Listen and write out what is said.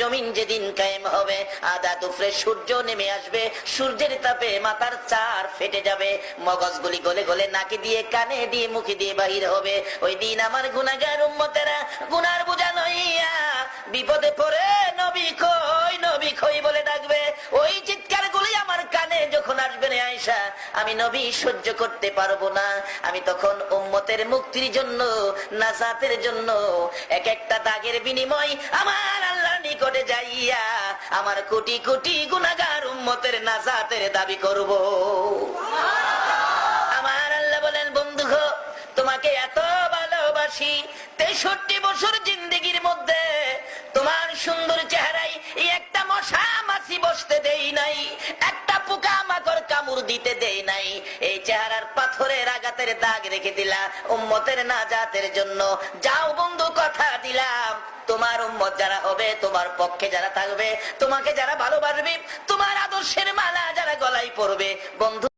জমিন যেদিন কায়েম হবে আদা দুপুরে সূর্য নেমে আসবে, সূর্যের তাপে মাথার চার ফেটে যাবে। মগজগুলি গলে গলে নাকি দিয়ে, কানে দিয়ে, মুখে দিয়ে বাহির হবে। ওই দিন আমার গুনাগার উম্মতেরা গুনার বোঝা লইয়া বিপদে পড়ে নবী কই আয়সা আমি নবী সহ্য করতে পারব না। আমি তখন উম্মতের মুক্তির জন্য, নাজাতের জন্য, এক একটা দাগের বিনিময় আমার আল্লাহর নিকটে যাইয়া আমার কোটি কোটি গুনাগার উম্মতের নাজাতের দাবি করব। আমার আল্লাহ বলেন, বন্ধু তোমাকে এত ভালোবাসি, তেষট্টি বছর জিন্দগির মধ্যে তোমার সুন্দর চেহারায় একটা মশা মাছি বসতে দেই নাই, একটা পোকা মাকড় কামড় দিতে দেই নাই। এই চেহারার পাথরের আঘাতের দাগ রেখে দিলা। উম্মতের নাজাতের জন্য যাও বন্ধু, কথা দিলাম। তোমার উম্মত যারা হবে, তোমার পক্ষে যারা থাকবে, তোমাকে যারা ভালোবাসবে, তোমার আদর্শের মালা যারা গলায় পড়বে বন্ধু